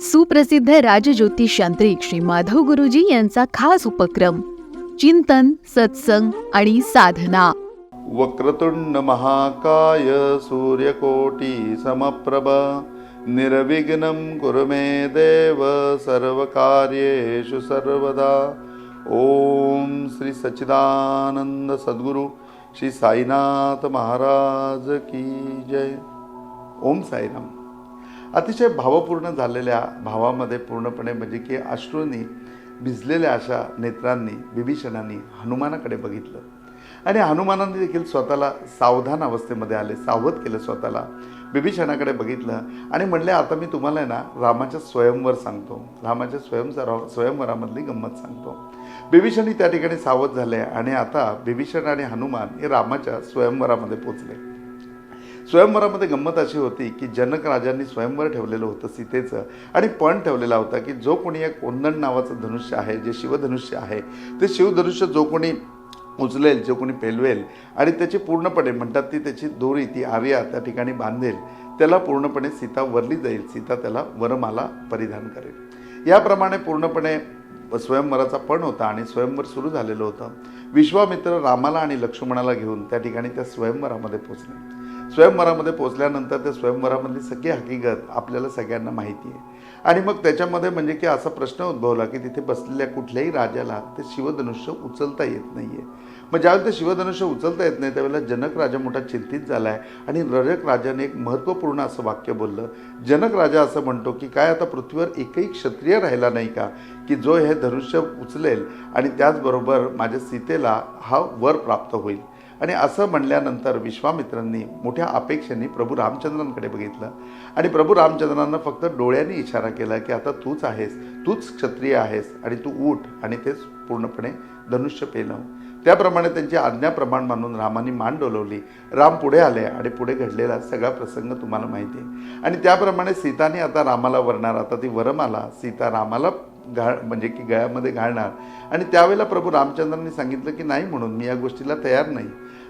सुप्रसिद्ध राजज्योतिष यांत्रिक श्री माधव गुरुजी यांचा खास उपक्रम चिंतन सत्संग आणि साधना. वक्रतुंड महाकाय सूर्यकोटी समप्रभ निर्विघ्नं कुरुमे देव सर्व सर्वकार्येषु सर्वदा. ओम श्री सच्चिदानंद सद्गुरु श्री साईनाथ महाराज की जय. ओम साईराम. अतिशय भावपूर्ण झालेल्या भावामध्ये पूर्णपणे म्हणजे की अश्रूंनी भिजलेल्या अशा नेत्रांनी विभीषणांनी हनुमानाकडे बघितलं. आणि हनुमानाने देखील स्वतःला सावधान अवस्थेमध्ये आले सावध केलं स्वतःला विभीषणाकडे बघितलं. आणि म्हणले आता मी तुम्हाला आहे ना रामाच्या स्वयंवर सांगतो. रामाच्या स्वयंसरा स्वयंवरामधली गंमत सांगतो. बिभीषणी त्या ठिकाणी सावध झाले आणि आता बिभीषण आणि हनुमान हे रामाच्या स्वयंवरामध्ये पोचले. स्वयंवरामध्ये गंमत अशी होती की जनक राजांनी स्वयंवर ठेवलेलं होतं सीतेचं आणि पण ठेवलेला होता की जो कोणी एक कोंदण नावाचं धनुष्य आहे जे शिवधनुष्य आहे ते शिवधनुष्य जो कोणी उचलेल जो कोणी पेलवेल आणि त्याची पूर्णपणे म्हणतात ती त्याची दोरी ती आर्या त्या ठिकाणी बांधेल त्याला पूर्णपणे सीता वरली जाईल सीता त्याला वरमाला परिधान करेल. याप्रमाणे पूर्णपणे स्वयंवराचा पण होता आणि स्वयंवर सुरू झालेलं होतं. विश्वामित्र रामाला आणि लक्ष्मणाला घेऊन त्या ठिकाणी त्या स्वयंवरामध्ये पोचले स्वयंवरामध्ये पोचल्यानंतर त्या स्वयंवरामधली सगळी हकीकत आपल्याला सगळ्यांना माहिती आहे. आणि मग त्याच्यामध्ये म्हणजे की असा प्रश्न उद्भवला की तिथे बसलेल्या कुठल्याही राजाला ते शिवधनुष्य उचलता येत नाही आहे मग ज्यावेळेला ते शिवधनुष्य उचलता येत नाही त्यावेळेला जनक राजा मोठा चिंतित झाला आहे आणि रजक राजाने एक महत्त्वपूर्ण असं वाक्य बोललं. जनक राजा असं म्हणतो की काय आता पृथ्वीवर एकही क्षत्रिय राहिला नाही का? की जो हे धनुष्य उचलेल आणि त्याचबरोबर माझ्या सीतेला हा वर प्राप्त होईल. आणि असं म्हणल्यानंतर विश्वामित्रांनी मोठ्या अपेक्षेने प्रभू रामचंद्रांकडे बघितलं. आणि प्रभू रामचंद्रांना फक्त डोळ्यांनी इशारा केला की आता तूच आहेस तूच क्षत्रिय आहेस आणि तू उठ आणि तेच पूर्णपणे धनुष्य पेलव. त्याप्रमाणे त्यांची आज्ञाप्रमाण मानून रामाने मान डोलवली. राम पुढे आले आणि पुढे घडलेला सगळा प्रसंग तुम्हाला माहिती आहे. आणि त्याप्रमाणे सीताने आता रामाला वरणार आता ती वरमाला सीता रामाला घाळ म्हणजे की गळ्यामध्ये घालणार. आणि त्यावेळेला प्रभू रामचंद्रांनी सांगितलं की नाही म्हणून मी या गोष्टीला तयार नाही.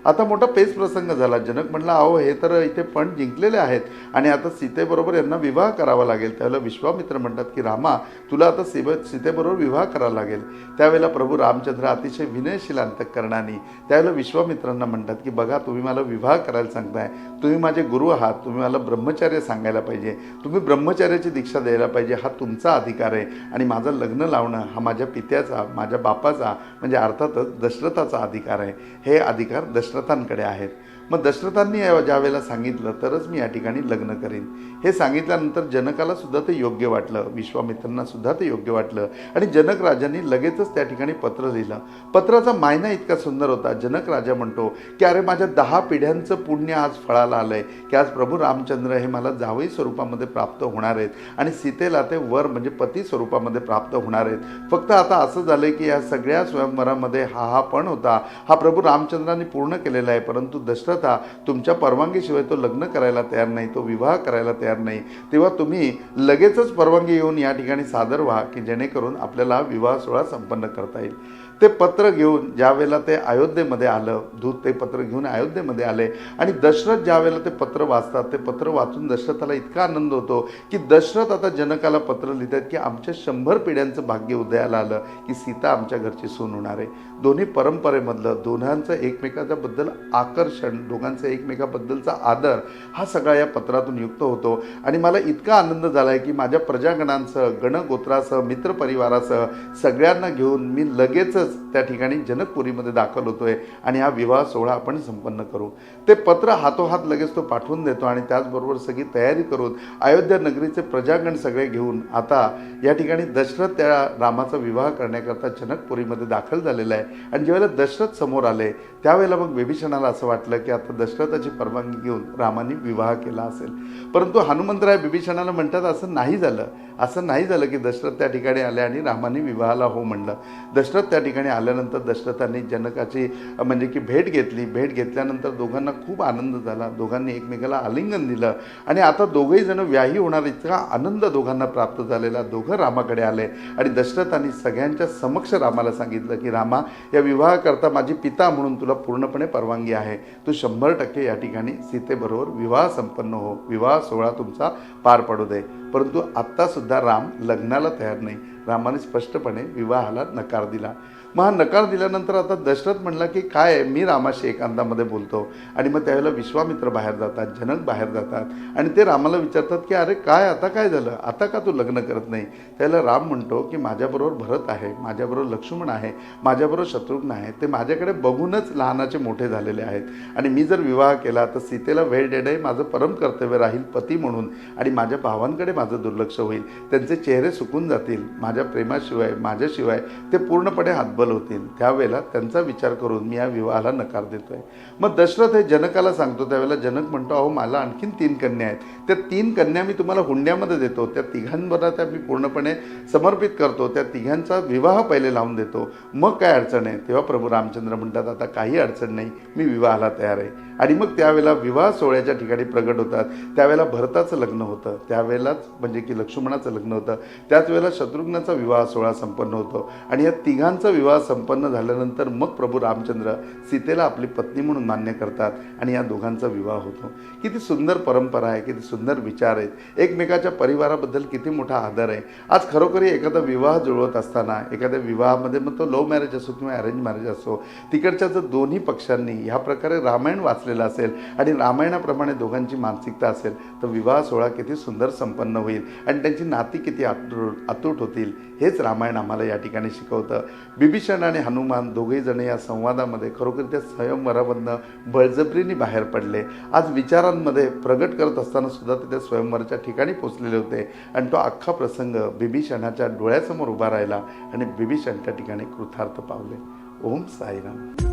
आता मोठा पेच प्रसंग झाला. जनक म्हणला अहो हे तर इथे पण जिंकलेले आहेत. आणि आता सीतेबरोबर यांना विवाह करावा लागेल. त्यावेळेला विश्वामित्र म्हणतात की रामा तुला आता सीब सीतेबरोबर विवाह करावा लागेल. त्यावेळेला प्रभू रामचंद्र अतिशय विनयशील अंतकरणाने त्यावेळेला विश्वामित्रांना म्हणतात की बघा तुम्ही मला विवाह करायला सांगताय. तुम्ही माझे गुरु आहात. तुम्ही मला ब्रह्मचर्य सांगायला पाहिजे. तुम्ही ब्रह्मचार्याची दीक्षा द्यायला पाहिजे. हा तुमचा अधिकार आहे. आणि माझं लग्न लावणं हा माझ्या पित्याचा माझ्या बापाचा म्हणजे अर्थातच दशरथाचा अधिकार आहे. हे अधिकार दशरथांकडे आहेत. मग दशरथांनी या- ज्या वेळेला सांगितलं तरच मी या ठिकाणी लग्न करीन. हे सांगितल्यानंतर जनकाला सुद्धा ते योग्य वाटलं. विश्वामित्रांना सुद्धा ते योग्य वाटलं. आणि जनक राजांनी लगेचच त्या ठिकाणी पत्र लिहिलं. पत्राचा मायना इतका सुंदर होता. जनक राजा म्हणतो की अरे माझ्या दहा पिढ्यांचं पुण्य आज फळाला आलंय. की आज प्रभू रामचंद्र हे मला जावई स्वरूपामध्ये प्राप्त होणार आहेत. आणि सीतेला ते वर म्हणजे पती स्वरूपामध्ये प्राप्त होणार आहेत. फक्त आता असं झालंय की या सगळ्या स्वयंवरामध्ये हा हा पण होता. हा प्रभू रामचंद्रांनी पूर्ण केलेला आहे. परंतु दशरथ हा तुमच्या परवानगीशिवाय तो लग्न करायला तयार नाही तो विवाह करायला तयार नाही. तेव्हा तुम्ही लगेचच परवानगी येऊन या ठिकाणी सादर व्हा की जेणेकरून आपल्याला विवाह सोहळा संपन्न करता येईल. ते पत्र घेऊन ज्या वेळेला ते अयोध्येमध्ये आलं दूत ते पत्र घेऊन अयोध्येमध्ये आले आणि दशरथ ज्या वेळेला ते पत्र वाचतात ते पत्र वाचून दशरथाला इतका आनंद होतो की दशरथ आता जनकाला पत्र लिहितात की आमच्या शंभर पिढ्यांचं भाग्य उदयाला आलं की सीता आमच्या घरची सून होणार आहे. दोन्ही परंपरेमधलं दोघांचं एकमेकाच्याबद्दल आकर्षण दोघांचं एकमेकाबद्दलचा आदर हा सगळा या पत्रातून युक्त होतो. आणि मला इतका आनंद झाला आहे की माझ्या प्रजागणांसह गणगोत्रासह मित्रपरिवारासह सगळ्यांना घेऊन मी लगेचच त्या ठिकाणी जनकपुरीमध्ये दाखल होतोय आणि हा विवाह सोहळा आपण संपन्न करू. ते पत्र हातोहात लगेच तो पाठवून देतो आणि त्याचबरोबर सगळी तयारी करून अयोध्या नगरीचे प्रजागण सगळे घेऊन आता या ठिकाणी दशरथ त्या रामाचा विवाह करण्याकरता जनकपुरीमध्ये दाखल झालेला आहे. आणि ज्यावेळेला दशरथ समोर आले त्यावेळेला मग विभीषणाला असं वाटलं की आता दशरथाची परवानगी घेऊन रामाने विवाह केला असेल. परंतु हनुमंतराय विभीषणाला म्हणतात असं नाही झालं. असं नाही झालं की दशरथ त्या ठिकाणी आले आणि रामाने विवाहाला हो म्हणलं. दशरथ त्या ठिकाणी आल्यानंतर दशरथांनी जनकाची म्हणजे की भेट घेतली. भेट घेतल्यानंतर दोघांना खूप आनंद झाला. दोघांनी एकमेकाला आलिंगन दिलं. आणि आता दोघंही जण व्याही होणार. इतका आनंद दोघांना प्राप्त झालेला. दोघं रामाकडे आले. आणि दशरथांनी सगळ्यांच्या समक्ष रामाला सांगितलं की रामा या विवाहाकरता माझी पिता म्हणून तुला पूर्णपणे परवानगी आहे. तू शंभर टक्के या ठिकाणी सीतेबरोबर विवाह संपन्न हो. विवाह सोहळा तुमचा पार पडू दे. परंतु आत्तासुद्धा राम लग्नाला तयार नाही. रामाने स्पष्टपणे विवाहाला नकार दिला. मग हा नकार दिल्यानंतर आता दशरथ म्हणला की काय मी रामाशी एकांतामध्ये बोलतो. आणि मग त्यावेळेला विश्वामित्र बाहेर जातात जनक बाहेर जातात. आणि ते रामाला विचारतात की अरे काय? आता काय झालं? आता का तू लग्न करत नाही? त्याला राम म्हणतो की माझ्याबरोबर भरत आहे माझ्याबरोबर लक्ष्मण आहे माझ्याबरोबर शत्रुघ्न आहे. ते माझ्याकडे बघूनच लहानाचे मोठे झालेले आहेत. आणि मी जर विवाह केला तर सीतेला वेळ हे माझं परम कर्तव्य राहील पती म्हणून. आणि माझ्या भावांकडे माझं दुर्लक्ष होईल. त्यांचे चेहरे सुकून जातील. माझ्या प्रेमाशिवाय माझ्याशिवाय ते पूर्णपणे हात हातबल होतील त्यावेळेला त्यांचा विचार करून मी या विवाहाला नकार देतो आहे मग दशरथ हे जनकाला सांगतो त्यावेळेला जनक म्हणतो अहो मला आणखीन तीन कन्या आहेत. त्या तीन कन्या मी तुम्हाला हुंड्यामध्ये देतो त्या तिघांवर त्या मी पूर्णपणे समर्पित करतो त्या तिघांचा विवाह पहिले लावून देतो. मग काय अडचण आहे? तेव्हा प्रभू रामचंद्र म्हणतात आता काही अडचण नाही मी विवाहाला तयार आहे. आणि मग त्यावेळेला विवाह सोहळ्याच्या ठिकाणी प्रगट होतात. त्यावेळेला भरताचं लग्न होतं. त्यावेळेलाच म्हणजे की लक्ष्मणाचं लग्न होतं. त्याच वेळेला शत्रुघ्नाचा विवाह सोहळा संपन्न होतो. आणि या तिघांचा विवाह संपन्न झाल्यानंतर मग प्रभू रामचंद्र सीतेला आपली पत्नी म्हणून मान्य करतात आणि या दोघांचा विवाह होतो. किती सुंदर परंपरा आहे किती सुंदर विचार आहेत. एकमेकाच्या परिवाराबद्दल किती मोठा आदर आहे. आज खरोखरी एखादा विवाह जुळवत असताना एखाद्या विवाहामध्ये मग तो लव्ह मॅरेज असो किंवा अरेंज मॅरेज असो तिकडच्या जर दोन्ही पक्षांनी ह्या प्रकारे रामायण वाचलेलं असेल आणि रामायणाप्रमाणे दोघांची मानसिकता असेल तर विवाह सोहळा किती सुंदर संपन्न होईल आणि त्यांची नाती किती अतूट होतील हेच रामायण आम्हाला या ठिकाणी शिकवतं. बिभीषण आणि हनुमान दोघेजण या संवादामध्ये खरोखर त्या स्वयंवरामधनं बळजबरीने बाहेर पडले. आज विचारांमध्ये प्रगट करत असताना सुद्धा ते त्या स्वयंवराच्या ठिकाणी पोचलेले होते. आणि तो अख्खा प्रसंग बिभीषणाच्या डोळ्यासमोर उभा राहिला आणि बिभीषण त्या ठिकाणी कृतार्थ पावले. ओम साईराम.